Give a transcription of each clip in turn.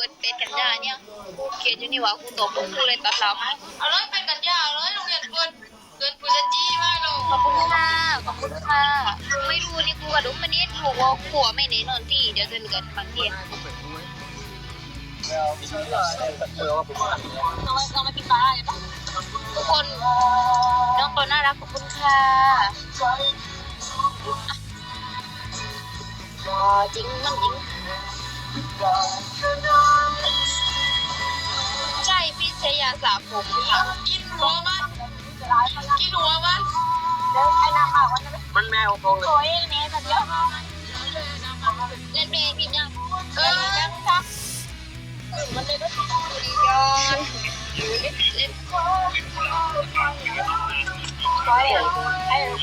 ปิดเป็ดกันยาเนี่ยเขียนอยู่นี่ว่ากูตบกูเลยตัดเรามาเอาเลยเป็นกันยาเลยโรงเรียนเกินเกินปุจจี้มากเลยขอบคุณค่ะขอบคุณค่ะไม่รู้นี่กูกระดุมมันนี่ถูกว่าขัวไม่เน้นนอนที่เดี๋ยวเดินกันบางทีน้องน้องมากินปลาอะไรปะทุกคนน้องตัวน่ารักขอบคุณค่ะจริงมันจริง ช่พี่ชยาสาผมค่ะกินหัวมันกินหัวมันมันแมวตรงเลยเล่นเพลงพิมพ์ยังเออยังค่ะมันเลยก็ดีย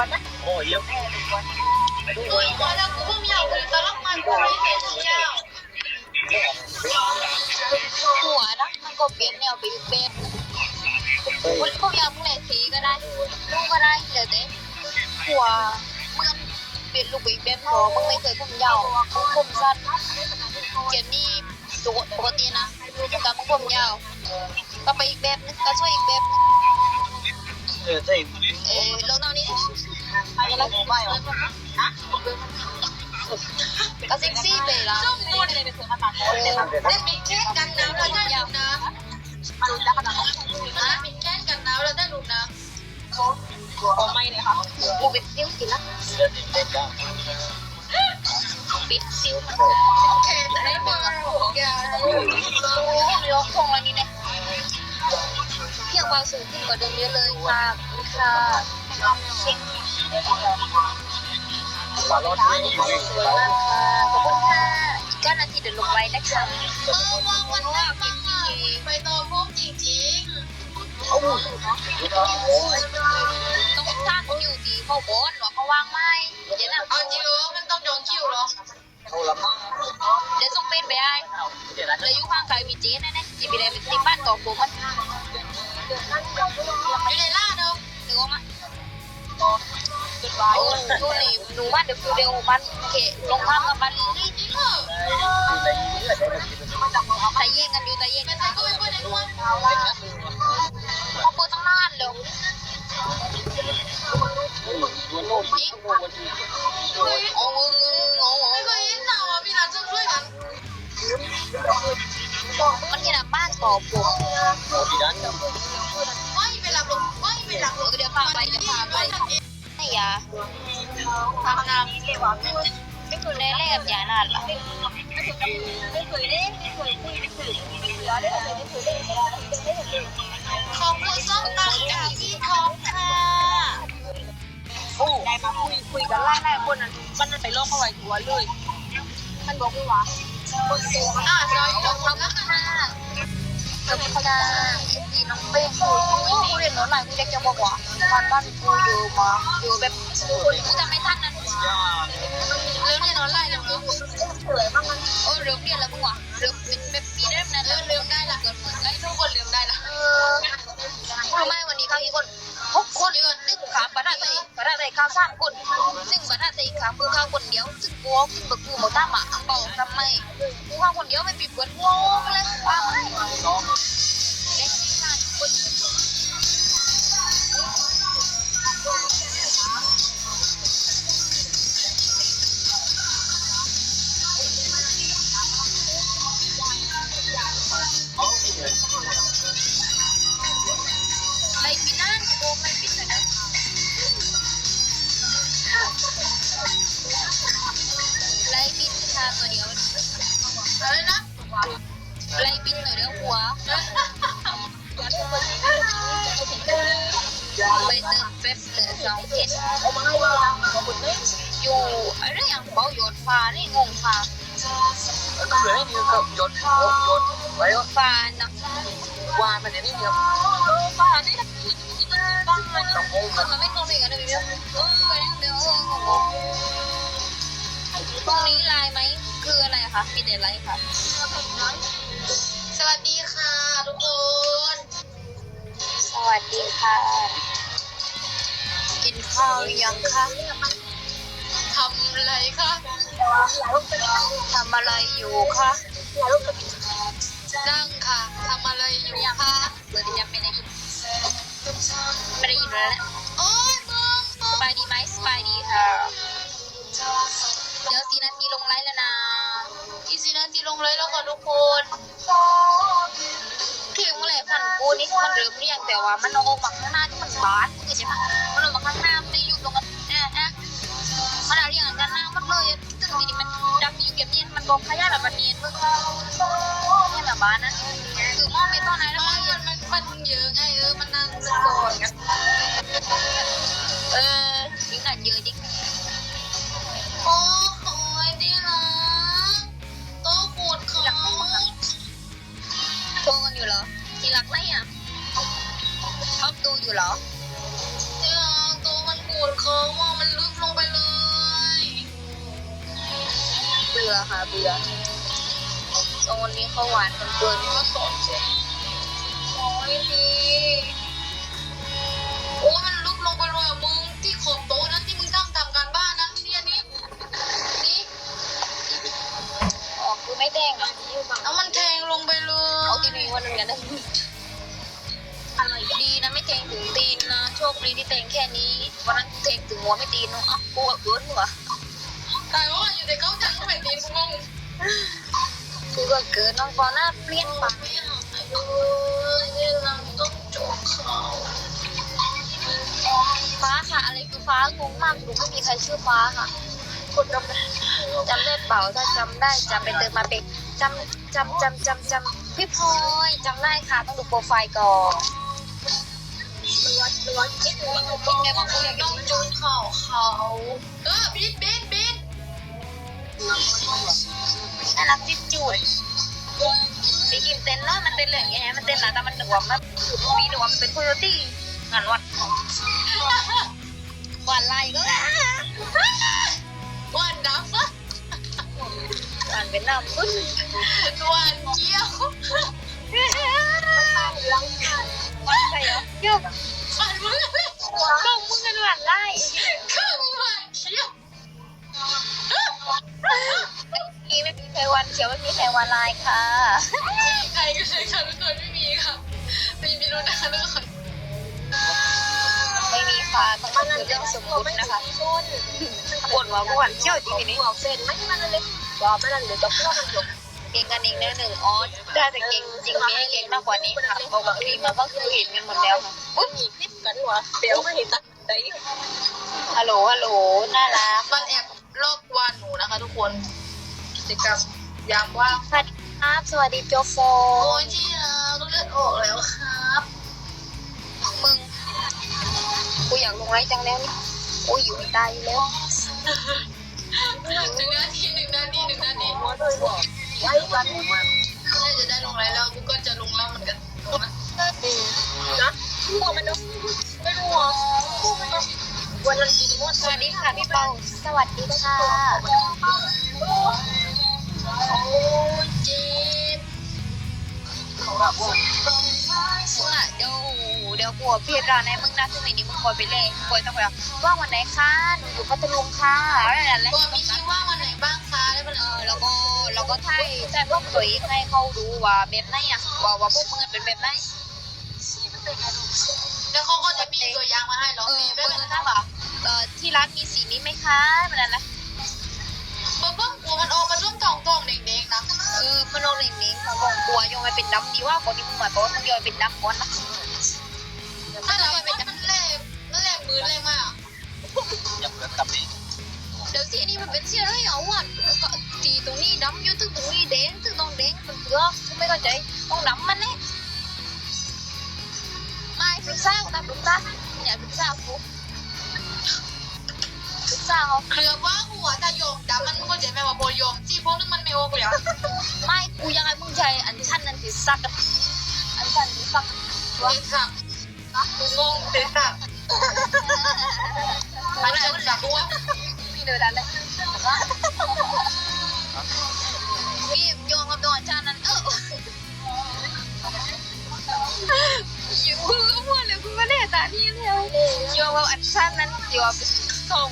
อดเล่นโอ้ยเยี่ยมกูหัวแล้วกูไม่อยากเลยตลกมันกูไม่เห็นเจ้า เปลี่ยนแนวไปอีกแบบคุณพวกยามึงแหละสีก็ได้ลูกก็ได้เดี๋ยวเต้หัวเมึงเปลี่ยนลูกไปอีกแบบพอมึงไม่เคยผมยาวมึงผมสั้นเดี๋ยวนี้ปกตินะกับมึงผมยาวก็ไปอีกแบบนึงก็ช่วยอีกแบบนึงเออใช่เออลงตรงนี้อะไรนะไม่หรอก็เซ็กซี่ไปละจุ่มบุญเล่นมิกเค้กกันน้ำแล้วได้ดูนะ มันมิกเค้กกันน้ำแล้วได้ดูนะกูปิดซิ้วกินละเดือนเด็กจ้าปิดซิ้วมันแค่ไหนบ้างแกโอ้ยกคงแล้วนี่เนี่ยเพียงความสูงขึ้นกว่าเดิมเยอะเลยค่ะค่ะมาลดดีเลยสวยมากค่ะขอบคุณค่ะอีกเก้านาทีเดี๋ยวลงไว้นะคะเออวางวันแรกมาไปต่อ ต้องสร้างคิวดีเขาโอนหรอเขาวางไม่เดี๋ยวนะเอาจริงเหรอมันต้องจองคิวหรอเดี๋ยวส่งเป็นไปได้เลยยู่งข้างไกลมีเจ๊แน่ๆจีบีเป็นติดบ้านต่อผมมันอยู่ในล่าเดิมนึกออกมาโอ้ดูนี่หนูบ้านเดี๋ยวฟิวเดียวบ้านเคลงข้ามกับบ้านลิลลี่จริงเหรอแหละได้มากินแต่เย็นกันอยู่แต่เย็นกันใช่ก็ไม่เปิดในห้องเขาเปิด ตั้งนานเลยวันโน้นวันที่โอ้โหโอ้โหไม่เคยเห็นหนาวอะพี่ร้านช่วยกันมันขนาดบ้านต่อผมโอ้ที่นั้นไม่เป็นหรอไม่เป็นหลักหรอกเคยวพาไปเคยไปไอ้ยาทำน้ไม่คือแรกกับยานานละำ ขอบคุณส้มตำจากพี่ท็อปค่ะ โอ้ได้มาคุยคุยกันไล่ไล่คนนั้นมันไปโลกเข้าไว้หัวเลย มันบอกว่า คนโตอะซอยจบขอบคุณค่ะขอบคุณค่ะเอ็นจีน้องเป้กูกูเรียนโน้นหลายกูอยากจะบอกว่าบ้านบ้านกูอยู่มาอยู่แบบกูจะไม่ทันนั้นเรื่องนี้นอนไล่แล้วมึงโอ้เริ่มเรียนแล้วมึงวะเริ่มเป็นแบบปีเริ่มนั้นเออลืมได้ละเกิดเหมือนไงทุกคนลืมได้ นตัวเดียวหัวไปเติมเฟสเหลือสองเจ็ดอยู่อะไรอย่างเบาหยดฟ้านี่งงฟ้าก็เหลือให้นี่ครับยศยศไว้ก็ฟ้านะวานมันอย่างนี้ครับฟ้านี่นะบ้านต้องงงกันมันไม่ตรงกันเลยเดียวเออไปเดี๋ยวเอองงตรงนี้ลายไหมคืออะไรคะมีแต่ลายค่ะ วัสดีค่ะทุกคน สวัสดีค่ะ กินข้าวยังคะทำอะไรคะทำอะไรอยู่คะนั่งค่ะทำอะไรอยู่คะเดี๋ยวยังไม่ได้ยินไม่ได้ยินแล้วโอ้ยมึงสบายดีไหมสบายดีค่ะ เดี๋ยวสี่นาทีลงไลน์แล้วนะอีสี่นาทีลงไลน์แล้วค่ะทุกคน กูนี่มันเริ่มเรียงแต่ว่ามันเอาออกมาข้างหน้าที่มันบานคือใช่ไหมมันออกมาข้างหน้าไมันอยู่ตรงกันแอะแอะมันเอาเรียงกันหน้ามันเลยซึ่งทีดีมันดำอยู่เก็บเย็นมันบอกขยะแบบมันเนียนมึงเนี่ยแบบบ้านนะคือมองไปตอนไหนแล้วมันมันมันเยอะไงเออมันนั่งสะกอนกันเออยิ่งหนักเยอะจริงโอ้ อบดูอยู่เหรอเดี๋ยวโต๊ะมันขูดเขาว่ามันลึกลงไปเลยเบื่อค่ะเบื่อตรงนี้เขาหวานกันเกินก็สอนเจ๊โอ้ยดี ดีที่เทงแค่นี้วันนั้นเทงถึงหัวไม่ตีนเนาะอะกูกับเกินหัวแต่ว่าอยู่ในเขาจังก็ไม่ตีนกูงงกูกับเกินน้องฟอหน้าเปลี่ยนไปไม่อยากเนี่ยเราต้องจบเขาฟ้าค่ะ อะไรคือฟ้างงมากดูไม่มีใครชื่อฟ้าค่ะคนจำจำได้เปล่าถ้าจำได้จำไปเติมมาเป็นจำจำจำจำจำพี่พลอยจำได้ค่ะ ต้องดูโปรไฟล์ก่อน ล้วนล้วนคิดล้วนคิดในความรู้อยากต้องจูนเข่าเขาเออบินบินบินน่ารักจิ๊บจุ๋ยไปกินเต้นเนาะมันเต้นเหลืองแย่มันเต้นหนาแต่มันหนวมมันมีหนวมเป็นโคโยตี้งานวัดวันไรก็วันดับวันเป็นน้ำพึ่งวันเกี้ยว ก็มึงกันหวานไล่บางทีไม่มีใครวันเขียวไม่มีใครวันลายค่ะ ใครก็ใช้ค่ะทุกคนไม่มีค่ะ ไม่มีรู้นะคะทุกคนไม่มีค่ะต้องมันเรื่องสมมตินะคะปวดหัวกูหวานเขี้ยวจริงๆนี่หัวเส้นไม่มันเลยว่าไม่นั่นเลยจะพูดมันจบ เก่งกันอีกเนื้อหนึ่งอ๋อได้แต่เก่งจริงมีให้เก่งมากกว่านี้ค่ะปกติมันก็คือเห็นกันหมดแล้วค่ะอุ้ยมีคลิปกันวะเดี๋ยวไม่เห็นตั้งใจฮัลโหลฮัลโหลน่ารักมันแอบลอกวานหนูนะคะ ทุกคนกิจกรรมยามว่างสวัสดีครับสวัสดีโจโฟโอ้ยที่รักเลือดออกแล้วครับ มึงกูอยากลงไลฟ์จังแล้วนี่โอ้ยอยู่ไม่ได้แล้วหนึ่งนาทีหนึ่งนาทีหนึ่งนาที กไว้กันมาน่าจะได้ลงไลน์แล้วกูก็จะลงแล้วเหมือนกันนะนะหัวมันดูไม่รู้อะวันนั้นกินหมดสวัสดีค่ะพี่เปาสวัสดีค่ะโอ้เจ็บว่าเดี๋ยวเดี๋ยวกลัวพี่ร้านไหนมึงนะซึ่งในนี้มึงคอยไปเลยคอยต้องไปว่าว่างวันไหนคะหนูอยู่พัทลุงค่ะอะไรนั่นและตัวมีคิวว่างวันไหนบ้าง เอเนี่ยอแล้วก็แล้วก็ถ่ายถ่ายพวกตัวเองให้เขาดูว่าแบบไหนอะว่าว่าพวกมึงเป็นแบบไหนแล้วเขาก็จะมีตัวอย่างมาให้เราเออมีมึด้วยงกันถ้าแบบเออที่ร้านมีสีนี้ไหมคะแบบนั้นแหละเบิ้มกลัวมันออกมาช่วงทองทองเด็กๆนะเออมันโรงเรียนนี้ของของตัวโยงไปเป็นดำดีว่าคนที่มึงหมายบอกว่ามึงโยนเป็นดำก่อนนะาใจต้องดำมันเนี่ยไม่ปรึกษากูนะปรึกษาอย่าปรึกษากูปรึกษาเขาเคลือบว่าหัวถ้าโยมดำมันก็จะไม่ว่าโบโยมที่พวกนึงมันไม่โอกูแล้วไม่กูยังไงมึงใช้อันชันนั่นติซักอะอันชันติซักเด็กค่ะกูงงเด็กค่ะอันนั้นจะรู้ว่ามีเดินอะไรพี่ โยงกับอันชันนั้นโยงเป็นส่ง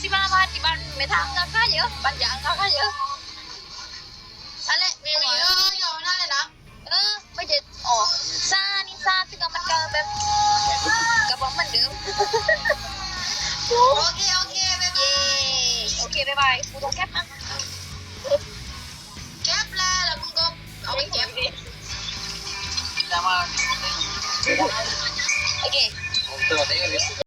ที่บ้านบ้านที่บ้านไม่ทำงานค่าเยอะบ้านยางค่าเยอะอะไรมีมีเออยอมนั่นเลยนะเออไม่จะออกซานี่ซาซึ่งมันก็แบบกระบอกมันเดิมโอเคโอเคบ๊ายบายโอเคบ๊ายบายกูต้องแคปนะแก๊ปแล้วแล้วกูไม่เจ็บดิจะมาโอเคผมเตือนได้เล 对吧等个